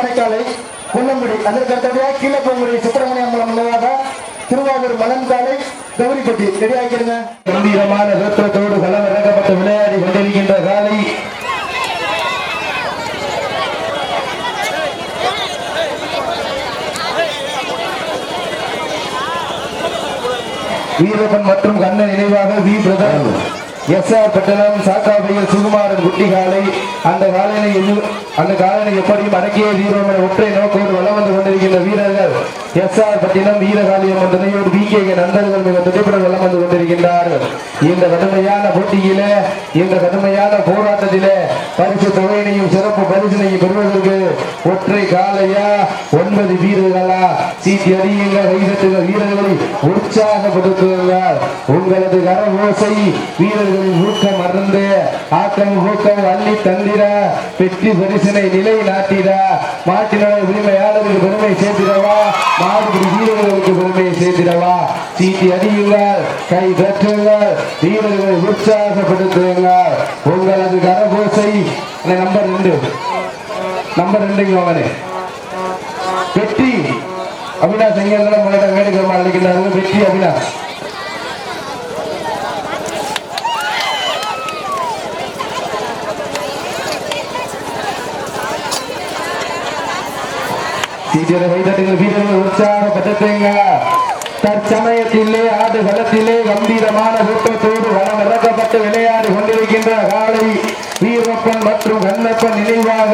மடைக்காலை கொல்லங்குடி அதற்கு அடுத்தபடியாக கீழப்பங்குடி சுப்பிரமணியம் மூலம் முன்னதாக திருவாரூர் மலன்காலை கௌரிப்பட்டி ரெடி கம்பீரமான தோற்றத்தோடு களம் இறக்கப்பட்டு விளையாடி கொண்டிருக்கின்ற காலை. வீரப்பன் மற்றும் கண்ணன் நினைவாக வி. Brother S. ஆர். பட்டணம் சாக்காபையில் சுகுமாரன் குட்டி காலை. அந்த காலையில எது- அந்த காலனை எப்படியும் அடக்கிய வீரம் என ஒற்றை நோக்கோடு வளம் வந்து கொண்டிருக்கின்ற வீரர்கள். எஸ் ஆர் பட்டினம் வீரகாலியம் துணையோடு பி கே நண்பர்கள் மிக துடிப்புடன் வளம் வந்து கொண்டிருக்கின்றார்கள். இந்த கடுமையான போட்டியிலே இந்த கடுமையான போராட்டத்திலே பரிசு தொகையினையும் சிறப்பு பரிசினையும் பெறுவதற்கு ஒற்றை காலையா ஒன்பது வீரர்களா? சீட்டி அறியுங்கள் வைசத்துகள் வீரர்களை உற்சாகப்படுத்துங்கள். உங்களது கர ஓசை வீரர்களின் ஊக்கம் மறந்து ஆக்கம் ஊக்கம் அள்ளி தந்திர வெற்றி பரிசினை நிலை நாட்டிட மாட்டினுடைய உரிமையாளருக்கு பெருமை சேர்த்திடவா? மாடுபிடி வீரர்களுக்கு பெருமையை சேர்த்திடவா? சீட்டி அடியுங்கள் கை தட்டுங்கள் வீரர்களை உற்சாகப்படுத்துங்கள். உங்களது கரகோசை நம்பர் ரெண்டு. நம்பர் ரெண்டுங்க அவனே வெற்றி. அவினாஷ் எங்க இருந்தாலும் வேடிக்கை அழைக்கிறார்கள் வெற்றி அவினாஷ் சீட்டியரை கைதட்டுங்கள் வீரர்கள் உற்சாகப்படுத்துங்க தற்சமயத்திலே ஆடு களத்திலே கம்பீரமான கூட்டத்தோடு வளம் இறக்கப்பட்டு விளையாடி கொண்டிருக்கின்ற காலை வீரப்பன் மற்றும் கண்ணப்பன் நினைவாக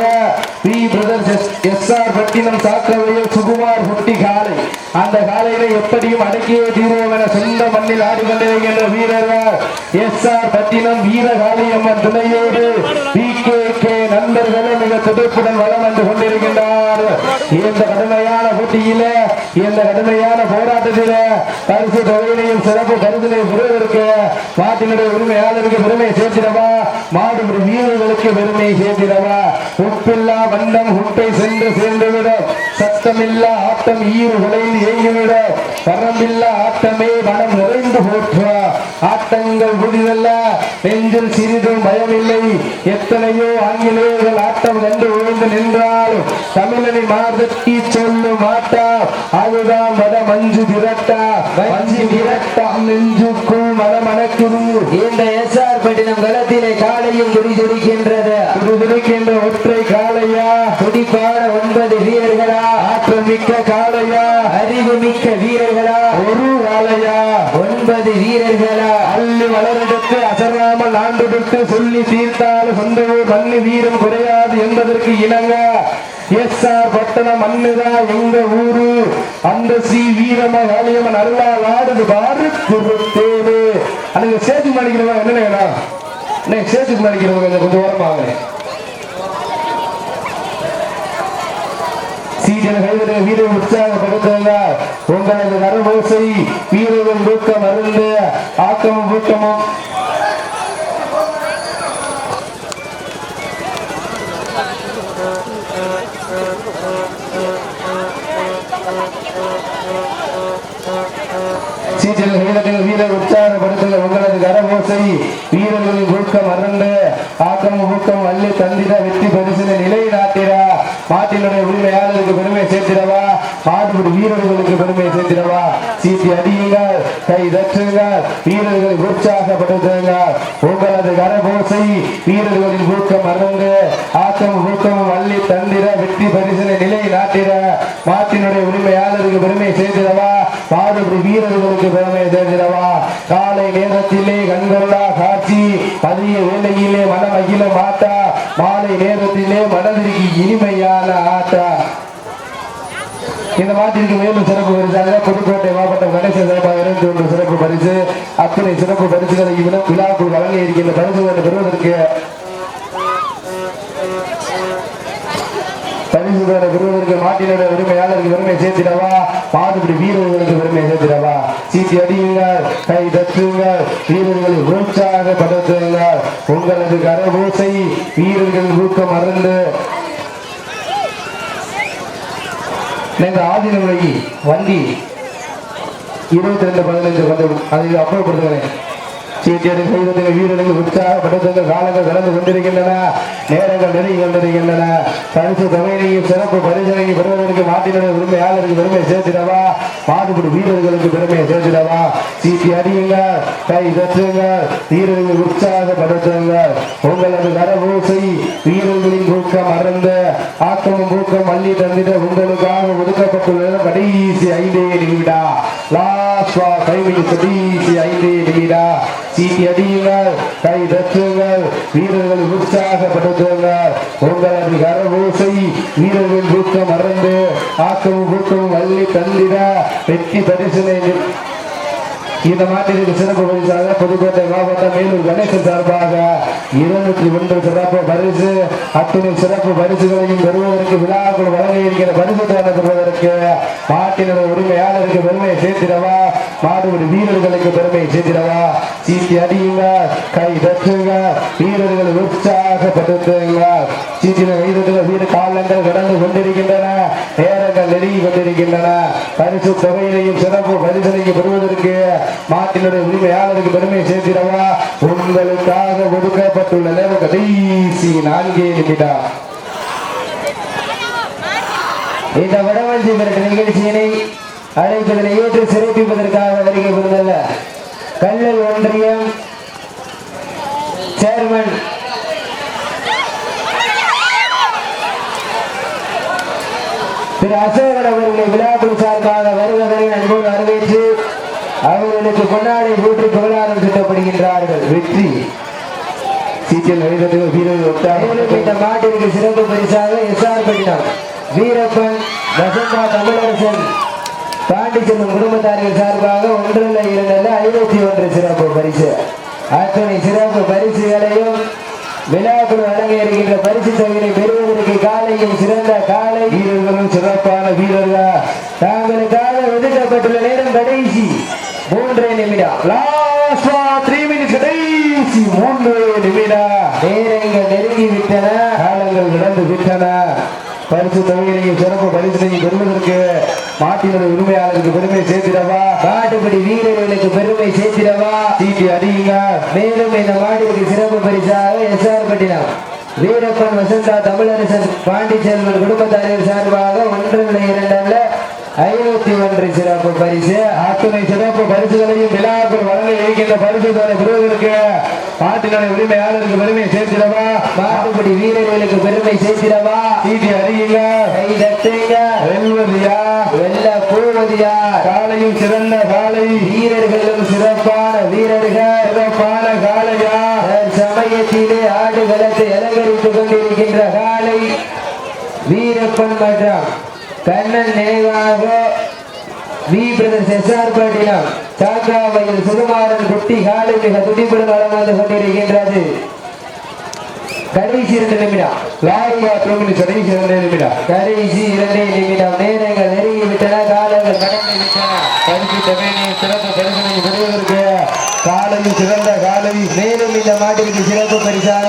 V brothers S R Pattinam சாக்கவையில் Sukumar குட்டி காலை. அந்த காலையில எப்படியும் அடக்கியே தீர்வோம் என சொந்த மண்ணில் ஆடிக்கொண்டிருக்கின்ற வீரர்கள் எஸ் ஆர் பட்டினம் வீரகாளியம்மன் துணையோடு வி கே கே நண்பர்களும் மிக துடிப்புடன் வளம் வந்து கொண்டிருக்கின்றார். இந்த கடுமையான போட்டியில இந்த கடுமையான போராட்டத்தில பரிசு தொகையிலையும் சிறப்பு கருதினை பெறுவதற்கு நாட்டினுடைய உரிமையாளருக்கு பெருமை சேர்த்திடவா? மாடுபிடி வீரர்களுக்கு பெருமை சேர்த்திடவா? உப்பில்லா வண்ணம் உப்பை சென்று சேர்ந்துவிடும். சத்தமில்லா ஆட்டம் ஈறு ஏங்கிவிடும் வரம்பில்லா ஆட்டமே மனம் நிறைந்து போற்ற ஆட்டங்கள் புதிதல்ல. நெஞ்சில் சிறிதும் பயமில்லை. எத்தனையோ ஆங்கிலேயர்கள் ஆட்டம் கண்டு விழுந்து நின்றாலும் தமிழனின் மாதத்தி சொல்லும் ஆட்டா. அதுதான் வட மஞ்சு திரட்டா. மஞ்சு திரட்டா. நெஞ்சுக்குள் மனமணக்குது. இந்த எஸ் ஆர் பட்டினம் களத்திலே காலையும் துடி துடிக்கின்றது துடிதுடிக்கின்ற ஒற்றை காளையா துடிப்பான ஒன்பது வீரர்களா ஆற்றல் மிக்க காளையா அறிவு மிக்க வீரர்களா? ஒரு காளையா ஒன்பது வீரர்களா? அள்ளி வளரெடுத்து அசராமல் ஆண்டுடுத்து சொல்லி தீர்த்தால் சொந்த ஊர் மண்ணு வீரம் குறையாது என்பதற்கு இணங்க. எஸ் ஆர் பட்டணம் மண்ணுதா? எங்க ஊரு? அந்த சி வீரம காளியம்மன் அருளால் ஆடுது பாரு குருத்தேனு அன்னைக்கு சேத்து மாடிக்கிறவங்க என்ன வேணும் அன்னைக்கு சேத்துக்கு மாடிக்கிறவங்க கொஞ்சம் ஓரமா வாங்க. சீட்டில் கைவிட வீரர் உற்சாகப்படுத்துங்க உங்களது நரபோசை வீரரும் ஊக்கம் அருந்து ஆக்கமும் ஊக்கமும். சீட்டில் கைவிட வீரர் உற்சாகப்படுத்துங்க. உங்களது கரபோசை வீரர்களின் ஊக்கம் அருண்டு ஆக்கமும் ஊக்கம் அள்ளி தந்திட வெற்றி பரிசு மாட்டினுடைய உரிமையாளருக்கு பெருமை சேர்த்திடவா? மாடுபிடி வீரர்களுக்கு பெருமை சேர்த்திடவா? சீட்டி அடியுங்கள் கை தட்டுங்கள் வீரர்களை உற்சாகப்படுத்துங்கள். உங்களது கரபோசை வீரர்களின் ஊக்கம் அருண்டு ஆக்கம் ஊக்கம் வள்ளி தந்திர வெற்றி பரிசனை நிலை நாட்டிட. மாட்டினுடைய உரிமையாளருக்கு பெருமை சேர்த்திடவா? பாடுபடி வீரர்களுக்கு பெருமை சேர்த்திடவா? காலை நேரத்திலே கண்கொள்ளா காட்சி பதிய வேலையிலே மனம் அகில மாட்டா. மாலை நேரத்திலே மனதிற்கு இனிமை இந்த மாட்டிற்கு மேலும் சிறப்பு பரிசாக புதுக்கோட்டை மாவட்டம் கணேச சார்பாக இருபத்தி ஒன்று சிறப்பு பரிசு. அத்தனை சிறப்பு பரிசுகளை இவ்விடம் விழாக்குள் வழங்க இருக்கின்ற பரிசுகளை பெறுவதற்கு பரிசுகளை பெறுவதற்கு மாட்டினுடைய உரிமையாளருக்கு பெருமை சேர்த்திடவா? பாதுபடி வீரர்களுக்கு பெருமை சேர்த்திடவா? சீட்டி அடியுங்கள் கை தட்டுங்கள் வீரர்களை உற்சாகப்படுத்துங்கள். உங்களது கரபூசை வீரர்கள் ஊக்கம் மறந்து இந்த ஆதினவை வண்டி இருபத்தி ரெண்டு பதினஞ்சு வந்து அதை அப்புறப்படுத்துகிறேன். சீட்டியடி செய்வதற்கு வீரர்கள் உற்சாகப்படுத்துங்கள் காலங்கள் கடந்து கொண்டிருக்கின்றன. நேரங்கள் நெருங்கி கொண்டிருக்கின்றன. பரிசு தொகையினையும் சிறப்பு பரிசனையும் பெறுவதற்கு மாட்டினுடைய உரிமையாளருக்கு பெருமை சேர்த்திடவா? மாடுபிடி வீரர்களுக்கு பெருமையை சேர்த்திடவா? சீட்டி அடியுங்கள் கை தட்டுங்கள் வீரர்கள் உற்சாகப்படுத்துங்கள் உங்களது கரபூசை வீரர்களின் ஊக்கம் மறந்து ஆக்கமும் ஊக்கம் அள்ளி தந்திட உங்களுக்காக ஒதுக்கப்பட்டுள்ள கடைசி ஐந்தே நிமிடா. லாஸ்ட் கைவில் கடைசி ஐந்தே நிமிடா. சீட்டி அடியுங்கள் கை தட்டுங்கள் வீரர்கள் உற்சாகப்படுத்துங்கள். உங்களது கரபூசை வீரர்கள் ஊக்கம் மறந்து ஆக்கமும் ஊக்கமும் அள்ளி தந்திட வெற்றி பரிசனை இந்த மாட்டிற்கு சிறப்பு பரிசாக புதுக்கோட்டை மாவட்டம் மேலூர் கணேசன் சார்பாக இருநூற்றி ஒன்று சிறப்பு பரிசு. அத்தனை சிறப்பு பரிசுகளையும் பெறுவதற்கு விழாக்கள் வழங்க இருக்கிற பரிசு தொகை பெறுவதற்கு மாட்டினுடைய உரிமையாளருக்கு பெருமையை சேர்த்திடவா? மாடுபடி வீரர்களுக்கு பெருமையை சேர்த்திடவா? சீட்டி அடியுங்க கை தட்டுங்க வீரர்கள் உற்சாகப்படுத்துங்க. சீட்டின வீரர்கள் வீடு காலங்கள் கடந்து கொண்டிருக்கின்றன. பரிசு தொகையிலையும் சிறப்பு பரிசனையும் பெறுவதற்கு மாட்டினுடைய உரிமையாளருக்கு பெருமை சேர்த்திடவா? உங்களுக்காக ஒதுக்கப்பட்டுள்ள நேரம் கடைசி நான்கே நிமிடம். இந்த வடவஞ்சி மிரட்டு நிகழ்ச்சியினை அழைப்பதனை ஏற்று சிறப்பிப்பதற்காக வருகை புரிந்துள்ள கல்லல் ஒன்றியம் திரு அசோகன் அவர்களை விழாக்குழு சார்பாக வருவதனை அன்போடு வரவேற்று அவர்களுக்கு கொண்டாடி ஊற்றி புகழாரம் சுட்டப்படுகின்றார்கள் வெற்றி. சீட்டில் நடிகர்கள் இந்த மாட்டிற்கு சிறப்பு பரிசாக எஸ்ஆர் பட்டினம் வீரப்பன் வசந்தா தமிழரசன் பாண்டிச்செல்வம் குடும்பத்தார்கள் சார்பாக ஒன்றல்ல இரண்டல்ல ஐநூத்தி ஒன்று சிறப்பு பரிசு. அத்தனை சிறப்பு பரிசுகளையும் விழாக்குழு வழங்க இருக்கின்ற பரிசு தொகையை பெறுவதற்கு காலையும் சிறந்த காலை. வீரர்களும் சிறப்பான வீரர்கள். தாங்களுக்காக ஒதுக்கப்பட்டுள்ள நேரம் கடைசி. மூன்றே நிமிடம். லாஸ்ட் த்ரீ மினிட்ஸ் கடைசி. மூன்று நிமிடம். நேரங்கள் நெருங்கி விட்டன காலங்கள் நடந்து விட்டன. பரிசு தொகையினையும் சிறப்பு பரிசனையும் பெறுவதற்கு மாட்டினுடைய உரிமையாளருக்கு பெருமை சேர்த்திடவா? காட்டுப்படி வீரர்களுக்கு பெருமை சேர்த்திடவா? சீட்டி அடியுங்க மேலும் இந்த மாட்டிற்கு சிறப்பு பரிசாக எஸ்ஆர் பட்டினம். வீரப்பன் வசந்தா தமிழரசன் பாண்டிச்செல்வன் குடும்பத்தாரின் சார்பாக ஒன்று இரண்டல்ல ஐநூத்தி ஒன்று சிறப்பு பரிசு. அத்துணை சிறப்பு பரிசுகளையும் விழாக்கள் வழங்க இருக்கின்ற பரிசு தொகை பெறுவதற்கு உரிமையாளருக்கு பெருமை சேர்த்திடவா? பாட்டுப்படி வீரர்களுக்கு பெருமை சேர்த்திடவா? சீட்டி அறியுங்க. கை தட்டுங்க. வெல்வதியா? வெல்ல போவதியா காலையும் சிறந்த காலை வீரர்களும் சிறப்பான வீரர்கள் சிறப்பான காலையா சமயத்திலே ஆடுகளத்தை அலங்கரித்துக் கொண்டிருக்கின்ற காலை வீரப்பன் மற்றும் கண்ணன் நினைவாக வி பிரதர்ஸ் எஸ்ஆர் பாட்டினம் சாக்காவையில் சுகுமாரன் குட்டி காலை மிக துடிப்புடன் வளம் வந்து கொண்டிருக்கின்றது. கடைசி இரண்டு நிமிடம். லாரி பாத்ரூமில் கடைசி இரண்டு நிமிடம். கடைசி இரண்டு நிமிடம். நேரங்கள் நெருங்கி விட்டன காலங்கள் கடந்து விட்டன பரிசு தொகையினை சிறப்பு பரிசனை பெறுவதற்கு காலையும் சிறந்த காலை. மேலும் இந்த மாட்டிற்கு சிறப்பு பரிசாக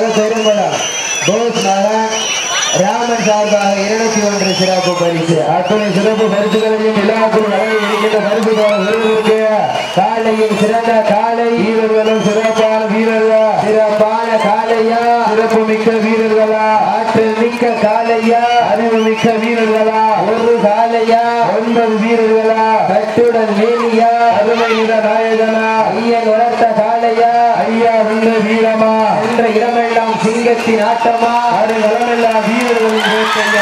சார்பாக இருநூத்தி ஒன்று சிறப்பு பரிசு. அத்தனை சிறப்பு பரிசுகளையும் விழாக்குள் வழங்கி இருக்கின்ற பரிசு தொகை காலையில் சிறந்த காலை வீரர்களும் சிறப்பான வீரர்கள்? சிறப்பான காலையா? சிறப்பு மிக்க வீரர்களா? ஆற்றல் மிக்க காலையா? அறிவு மிக்க வீரர்களா? ஒரு காலையா? ஒன்பது வீரர்களா? கட்டுடன் வேலியா அருமை நிற நாயகனா? ஐயன் வளர்த்த காலையா? ஐயா உள்ள வீரமா? என்ற இடமெல்லாம் சிங்கத்தின் ஆட்டமா? அது நலமெல்லாம் 습관이야.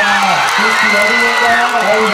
습관이야. 어이,